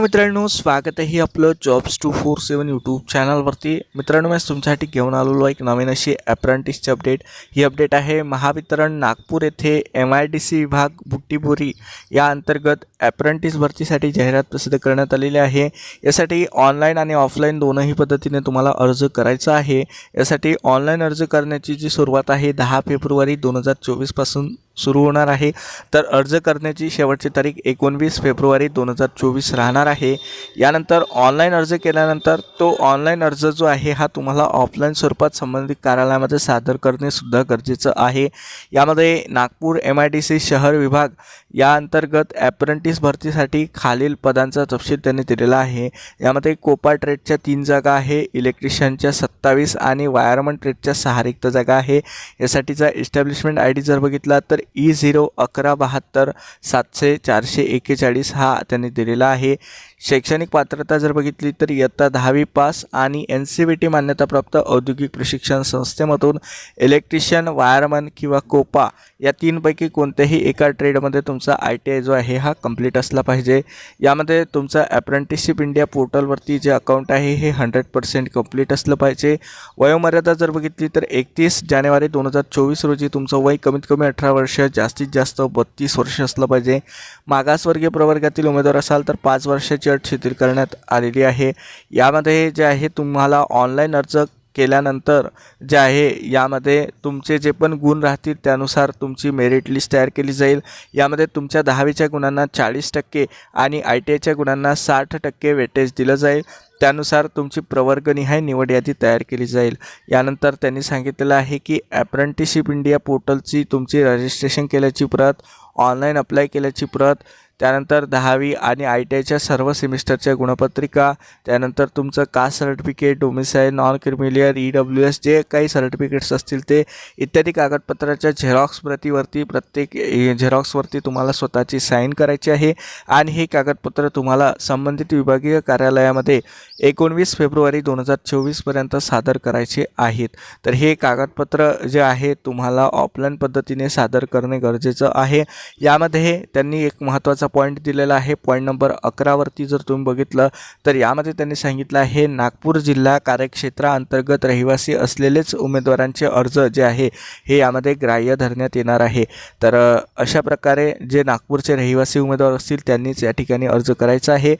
मित्रांनो स्वागत आहे आपलं jobs two four seven YouTube चॅनलवरती मित्रांनो मी तुमच्यासाठी घेऊन आलेलो एक नवीन अशी अप्रेंटिसची अपडेट ही अपडेट आहे महावितरण नागपूर येथे एम आय डी सी विभाग बुट्टीबोरी या अंतर्गत अप्रेंटिस भरतीसाठी जाहिरात प्रसिद्ध करण्यात आलेली आहे. यासाठी ऑनलाईन आणि ऑफलाईन दोनही पद्धतीने तुम्हाला अर्ज करायचा आहे. यासाठी ऑनलाईन अर्ज करण्याची जी सुरुवात आहे दहा फेब्रुवारी दोन हजार चोवीसपासून सुरू होणार आहे. तर अर्ज करण्याची शेवटची तारीख एकोणवीस फेब्रुवारी दोन हजार चोवीस राहणार आहे. यानंतर ऑनलाईन अर्ज केल्यानंतर तो ऑनलाईन अर्ज जो आहे हा तुम्हाला ऑफलाईन स्वरूपात संबंधित कार्यालयामध्ये सादर करणेसुद्धा गरजेचं आहे. यामध्ये Nagpur M I D C शहर विभाग या अंतर्गत ॲप्रेंटिस भरतीसाठी खालील पदांचा तपशील त्यांनी दिलेला आहे. यामध्ये कोपा ट्रेडच्या तीन जागा आहे इलेक्ट्रिशियनच्या सत्तावीस आणि वायरमन ट्रेडच्या सहा रिक्त जागा आहे. यासाठीचा इस्टॅब्लिशमेंट आय डी जर बघितला तर E ई झिरो अकरा बहात्तर सातशे चारशे एक्केचाळीस हा त्यांनी दिलेला आहे. शैक्षणिक पात्रता जर बघितली तर इयत्ता दहावी पास आणि एन सी बी टी मान्यताप्राप्त औद्योगिक प्रशिक्षण संस्थेमधून इलेक्ट्रिशियन वायरमन किंवा कोपा या तीनपैकी कोणत्याही एका ट्रेडमध्ये तुमचा आय टी आय जो आहे हा कंप्लीट असला पाहिजे. यामध्ये तुमचं अप्रेंटिसशिप इंडिया पोर्टलवरती जे अकाउंट आहे हे हंड्रेड पर्सेंट कंप्लीट असलं पाहिजे. वयोमर्यादा जर बघितली तर एकतीस जानेवारी दोन हजार चोवीस रोजी तुमचं वय कमीत कमी अठरा वर्ष जास्तीत जास्त बत्तीस वर्ष असलं पाहिजे. मागासवर्गीय प्रवर्गातील उमेदवार असाल तर पाच वर्षाची अट शिथिल करण्यात आलेली आहे. यामध्ये जे आहे तुम्हाला ऑनलाईन अर्ज केल्यानंतर जे आहे यामध्ये तुमचे जे पण गुण राहतील त्यानुसार तुमची मेरिट लिस्ट तयार केली जाईल. यामध्ये तुमच्या दहावीच्या गुणांना चाळीस टक्के आणि आय टी आयच्या गुणांना साठ टक्के वेटेज दिलं जाईल. त्यानुसार तुमची प्रवर्गनिहाय निवड यादी तयार केली जाईल. यानंतर त्यांनी सांगितलेलं आहे की अप्रेंटिसशिप इंडिया पोर्टलची तुमची रजिस्ट्रेशन केल्याची प्रत ऑनलाईन अप्लाय केल्याची प्रत त्यानंतर दहावी आणि आय टी आयच्या सर्व सेमिस्टरच्या गुणपत्रिका त्यानंतर तुमचं caste certificate domicile non creamy layer E W S जे काही सर्टिफिकेट्स असतील ते इत्यादी कागदपत्राच्या झेरॉक्स प्रतीवरती प्रत्येक झेरॉक्सवरती तुम्हाला स्वतःची साईन करायची आहे. आणि हे कागदपत्र तुम्हाला संबंधित विभागीय कार्यालयामध्ये एकोणवीस फेब्रुवारी दोन हजार चोवीसपर्यंत सादर करायचे आहेत. तर हे कागदपत्र जे आहे तुम्हाला ऑफलाईन पद्धतीने सादर करणे गरजेचं आहे. यामध्ये त्यांनी एक महत्त्वाचा पॉईंट दिलेला आहे. पॉईंट नंबर अकरावरती जर तुम्ही बघितलं तर यामध्ये त्यांनी सांगितलं आहे नागपूर जिल्हा कार्यक्षेत्राअंतर्गत रहिवासी असलेलेच उमेदवारांचे अर्ज जे आहे हे यामध्ये ग्राह्य धरण्यात येणार आहे. तर अशा प्रकारे जे नागपूरचे रहिवासी उमेदवार असतील त्यांनीच या ठिकाणी अर्ज करायचा आहे.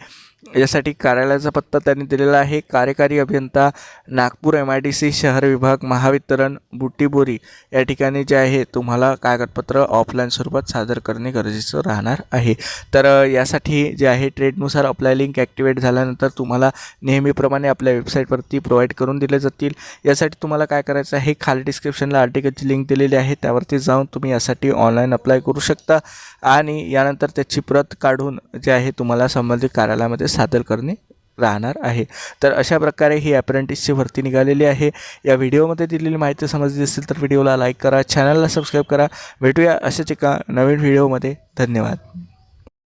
यासाठी कार्यालयाचा पत्ता त्यांनी दिलेला आहे. कार्यकारी अभियंता Nagpur M I D C शहर विभाग महावितरण बुटीबोरी या ठिकाणी जे आहे तुम्हाला कागदपत्र ऑफलाईन स्वरूपात सादर करणे गरजेचं राहणार आहे. तर यासाठी जे आहे ट्रेडनुसार अप्लाय लिंक ॲक्टिवेट झाल्यानंतर तुम्हाला नेहमीप्रमाणे आपल्या वेबसाईटवरती प्रोव्हाइड करून दिले जातील. यासाठी तुम्हाला काय करायचं आहे खाली डिस्क्रिप्शनला आर्टिकलची लिंक दिलेली आहे. त्यावरती जाऊन तुम्ही यासाठी ऑनलाईन अप्लाय करू शकता. आणि यानंतर त्याची प्रत काढून जे आहे तुम्हाला संबंधित कार्यालयामध्ये सादर करणे राहणार आहे. तर अशा प्रकारे ही अप्रेंटिसची भरती निघालेली आहे. या व्हिडिओमध्ये दिलेली माहिती समजली असेल तर व्हिडिओला लाईक करा चॅनलला सबस्क्राईब करा. भेटूया अशाच एका नवीन व्हिडिओमध्ये. धन्यवाद.